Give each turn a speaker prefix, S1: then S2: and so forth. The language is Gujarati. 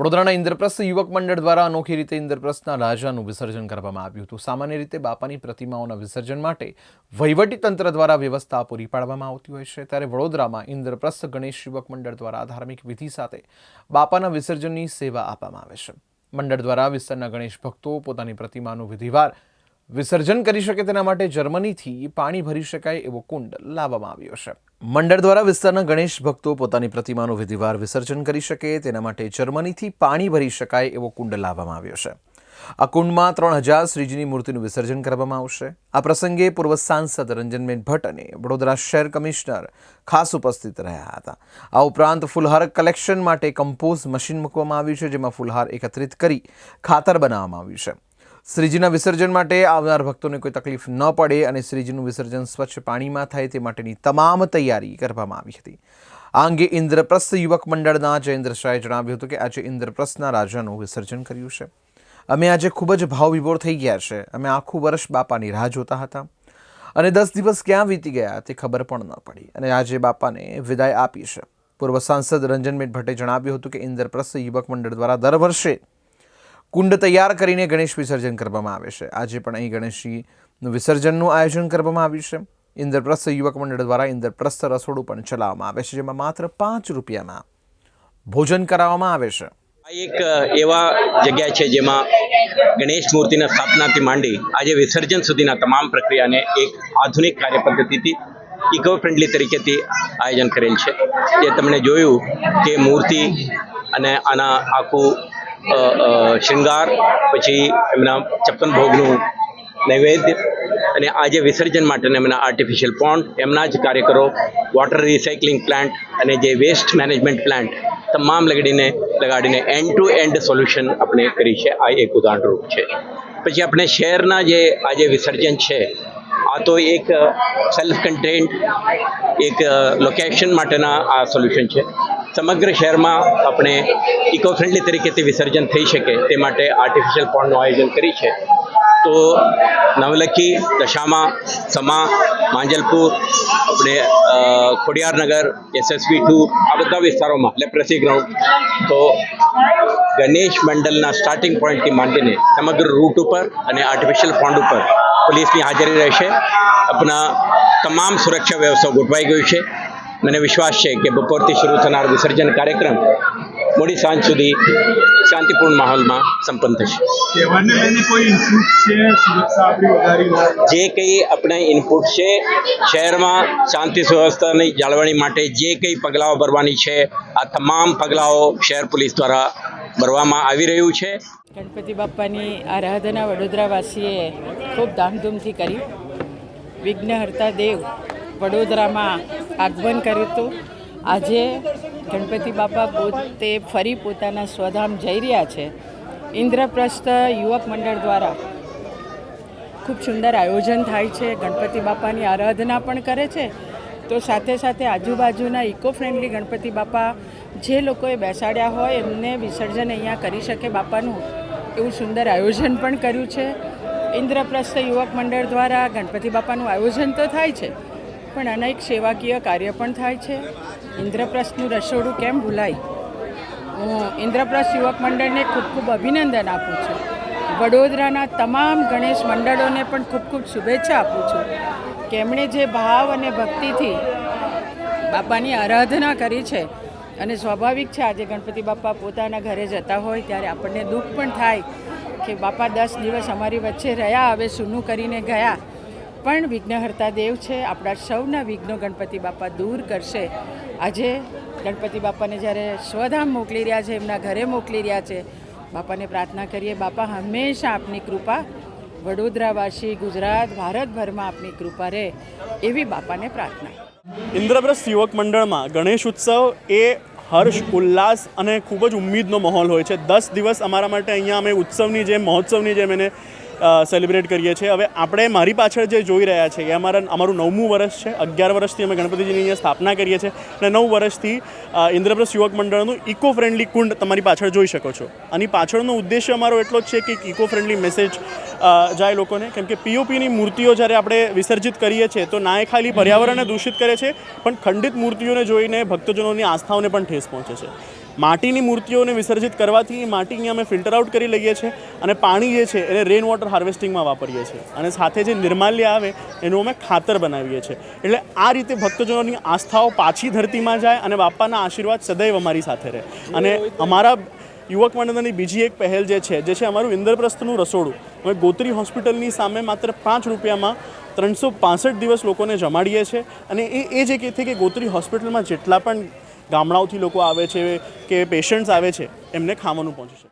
S1: વડોદરાના ઇન્દ્રપ્રસ્થ યુવક મંડળ દ્વારા અનોખી રીતે ઇન્દ્રપ્રસ્થના રાજાનું વિસર્જન કરવામાં આવ્યું હતું. સામાન્ય રીતે બાપાની પ્રતિમાઓના વિસર્જન માટે તંત્ર દ્વારા વ્યવસ્થા પૂરી પાડવામાં આવતી હોય છે. ત્યારે વડોદરામાં ઇન્દ્રપ્રસ્થ ગણેશ યુવક મંડળ દ્વારા ધાર્મિક વિધિ સાથે બાપાના વિસર્જનની સેવા આપવામાં આવે છે. મંડળ દ્વારા વિસ્તારના ગણેશ ભક્તો પોતાની પ્રતિમાનું વિધિવાર વિસર્જન કરી શકે તેના માટે જર્મનીથી પાણી ભરી શકાય એવો કુંડ લાવવામાં આવ્યો છે. મંડળ દ્વારા વિસ્તારના ગણેશ ભક્તો પોતાની પ્રતિમાનું વિધિવાર વિસર્જન કરી શકે તેના માટે જર્મનીથી પાણી ભરી શકાય એવો કુંડ લાવવામાં આવ્યો છે. આ કુંડમાં ત્રણ હજાર શ્રીજીની મૂર્તિનું વિસર્જન કરવામાં આવશે. આ પ્રસંગે પૂર્વ સાંસદ રંજનબેન ભટ્ટ અને વડોદરા શહેર કમિશનર ખાસ ઉપસ્થિત રહ્યા હતા. આ ઉપરાંત ફુલહાર કલેક્શન માટે કમ્પોઝ મશીન મૂકવામાં આવ્યું છે, જેમાં ફુલહાર એકત્રિત કરી ખાતર બનાવવામાં આવ્યું છે. શ્રીજીના વિસર્જન માટે આવનાર ભક્તોને કોઈ તકલીફ ન પડે અને શ્રીજીનું વિસર્જન સ્વચ્છ પાણીમાં થાય તે માટેની તમામ તૈયારી કરવામાં આવી હતી. આ અંગે ઇન્દ્રપ્રસ્થ યુવક મંડળના જયેન્દ્ર શાહે જણાવ્યું હતું કે આજે ઇન્દ્રપ્રસ્થના રાજાનું વિસર્જન કર્યું છે. અમે આજે ખૂબ જ ભાવવિભોર થઈ ગયા છે. અમે આખું વર્ષ બાપાની રાહ જોતા હતા. અને દસ દિવસ ક્યાં વીતી ગયા તે ખબર પણ ન પડી. અને આજે બાપાને વિદાય આપી છે. પૂર્વ સાંસદ રંજનબેન ભટ્ટે જણાવ્યું હતું કે ઇન્દ્રપ્રસ્થ યુવક મંડળ દ્વારા દર વર્ષે કુંડ તૈયાર કરીને ગણેશ વિસર્જન કરવામાં આવે છે. આજે પણ અહીં ગણેશજીનું વિસર્જનનું આયોજન કરવામાં આવ્યું છે. ઇન્દ્રપ્રસ્થ યુવક મંડળ દ્વારા ઇન્દ્રપ્રસ્થ રસોડું પણ ચલાવવામાં આવે છે, જેમાં માત્ર પાંચ રૂપિયામાં ભોજન કરાવવામાં આવે છે.
S2: આ એક એવા જગ્યા છે જેમાં ગણેશ મૂર્તિના સ્થાપનાથી માંડી આજે વિસર્જન સુધીના તમામ પ્રક્રિયાને એક આધુનિક કાર્ય પદ્ધતિથી ઇકો ફ્રેન્ડલી તરીકેથી આયોજન કરેલ છે. જે તમને જોયું કે મૂર્તિ અને આના આખું શૃંગાર, પછી એમના ચપ્પન ભોગનું નૈવેદ્ય અને આજે વિસર્જન માટેના એમના આર્ટિફિશિયલ પોન્ડ એમના જ કાર્યકરો વોટર રિસાયકલિંગ પ્લાન્ટ અને જે વેસ્ટ મેનેજમેન્ટ પ્લાન્ટ તમામ લગડીને, લગાડીને એન્ડ ટુ એન્ડ સોલ્યુશન આપણે કરી છે. આ એક ઉદાહરણરૂપ છે. પછી આપણે શહેરના જે આજે વિસર્જન છે, આ તો એક સેલ્ફ કન્ટેન્ટ એક લોકેશન માટેના આ સોલ્યુશન છે. સમગ્ર શહેરમાં આપણે ઇકો ફ્રેન્ડલી તરીકેથી વિસર્જન થઈ શકે તે માટે આર્ટિફિશિયલ પોન્ડનું આયોજન કરી છે. તો નવલખી, દશામા, સમા, માંજલપુર, આપણે ખોડિયારનગર, એસએસવી ટુ, આ બધા વિસ્તારોમાં લેપ્રેસી ગ્રાઉન્ડ તો ગણેશ મંડળના સ્ટાર્ટિંગ પોઈન્ટથી માંડીને સમગ્ર રૂટ ઉપર અને આર્ટિફિશિયલ પોન્ડ ઉપર પોલીસની હાજરી રહેશે. આપણા તમામ સુરક્ષા વ્યવસ્થા ગોઠવાઈ ગયું છે. મને વિશ્વાસ છે કે બપોરથી શરૂ થનાર વિસર્જન કાર્યક્રમ મોડી સાંજ સુધી શાંતિપૂર્ણ માહોલમાં સંપન્ન થશે. જે કંઈ આપણે ઇનપુટ છે શહેરમાં શાંતિ સુવ્યવસ્થાની જાળવણી માટે જે કંઈ પગલાઓ ભરવાની છે આ તમામ પગલાઓ શહેર પોલીસ દ્વારા ભરવામાં આવી રહ્યું છે.
S3: ગણપતિ બાપાની આરાધના વડોદરાવાસીએ ખૂબ ધામધૂમથી કરી. વિઘ્નહર્તા દેવ વડોદરામાં આગમન કર્યું હતું. આજે ગણપતિ બાપા પોતે ફરી પોતાના સ્વધામ જઈ રહ્યા છે. ઇન્દ્રપ્રસ્થ યુવક મંડળ દ્વારા ખૂબ સુંદર આયોજન થાય છે. ગણપતિ બાપાની આરાધના પણ કરે છે. તો સાથે સાથે આજુબાજુના ઇકો ફ્રેન્ડલી ગણપતિ બાપા જે લોકોએ બેસાડ્યા હોય એમને વિસર્જન અહીંયા કરી શકે બાપાનું એવું સુંદર આયોજન પણ કર્યું છે. ઇન્દ્રપ્રસ્થ યુવક મંડળ દ્વારા ગણપતિ બાપાનું આયોજન તો થાય છે. પણ અનેક સેવાકીય કાર્ય પણ થાય છે. ઇન્દ્રપ્રસ્થનું રસોડું કેમ ભૂલાય? હું ઇન્દ્રપ્રસ્થ યુવક મંડળને ખૂબ ખૂબ અભિનંદન આપું છું. વડોદરાના તમામ ગણેશ મંડળોને પણ ખૂબ ખૂબ શુભેચ્છા આપું છું. કે એમણે જે ભાવ અને ભક્તિથી બાપાની આરાધના કરી છે અને સ્વાભાવિક છે, આજે ગણપતિ બાપા પોતાના ઘરે જતા હોય ત્યારે આપણને દુઃખ પણ થાય કે બાપા દસ દિવસ અમારી વચ્ચે રહ્યા, હવે સૂનું કરીને ગયા. પણ વિઘ્નહર્તા દેવ છે. આપણા સૌના વિઘ્નો ગણપતિ બાપા દૂર કરશે. આજે ગણપતિ બાપાને જ્યારે સ્વધામ મોકલી રહ્યા છે, એમના ઘરે મોકલી રહ્યા છે, બાપાને પ્રાર્થના કરીએ, બાપા હંમેશા આપની કૃપા, વડોદરાવાસી, ગુજરાત, ભારતભરમાં આપની કૃપા રહે એવી બાપાને પ્રાર્થના.
S4: ઇન્દ્રપ્રસ્થ યુવક મંડળમાં ગણેશ ઉત્સવ એ હર્ષ, ઉલ્લાસ અને ખૂબ જ ઉમ્મીદનો માહોલ હોય છે. દસ દિવસ અમારા માટે અહીંયા અમે ઉત્સવની જેમ, મહોત્સવની જેમ એને સેલિબ્રેટ કરીએ છીએ. હવે આપણે મારી પાછળ જે જોઈ રહ્યા છે, એ અમારા, અમારું નવમું વર્ષ છે. અગિયાર વર્ષથી અમે ગણપતિજીની અહીંયા સ્થાપના કરીએ છીએ. અને નવ વર્ષથી ઇન્દ્રપ્રસ્થ યુવક મંડળનું ઇકો ફ્રેન્ડલી કુંડ તમારી પાછળ જોઈ શકો છો. આની પાછળનો ઉદ્દેશ્ય અમારો એટલો જ છે કે ઇકો ફ્રેન્ડલી મેસેજ જાય લોકોને. કેમ કે પીઓપીની મૂર્તિઓ જ્યારે આપણે વિસર્જિત કરીએ છીએ, તો ના એ ખાલી પર્યાવરણને દૂષિત કરે છે, પણ ખંડિત મૂર્તિઓને જોઈને ભક્તજનોની આસ્થાઓને પણ ઠેસ પહોંચે છે. માટીની મૂર્તિઓને વિસર્જિત કરવાથી એ માટી અહીંયા અમે ફિલ્ટર આઉટ કરી લઈએ છીએ અને પાણી જે છે એને રેન વોટર હાર્વેસ્ટિંગમાં વાપરીએ છીએ. અને સાથે જે નિર્માલ્ય આવે એનું અમે ખાતર બનાવીએ છીએ. એટલે આ રીતે ભક્તજનોની આસ્થાઓ પાછી ધરતીમાં જાય અને બાપાના આશીર્વાદ સદૈવ અમારી સાથે રહે. અને અમારા યુવક મંડળની બીજી એક પહેલ જે છે જે છે અમારું ઇન્દ્રપ્રસ્થનું રસોડું. અમે ગોત્રી હોસ્પિટલની સામે માત્ર પાંચ રૂપિયામાં ત્રણસો પાસઠ દિવસ લોકોને જમાડીએ છીએ. અને એ એ જ છે કે ગોત્રી હોસ્પિટલમાં જેટલા પણ ગામડાઓથી લોકો આવે છે કે પેશન્ટ્સ આવે છે એમને ખાવાનું પહોંચે છે.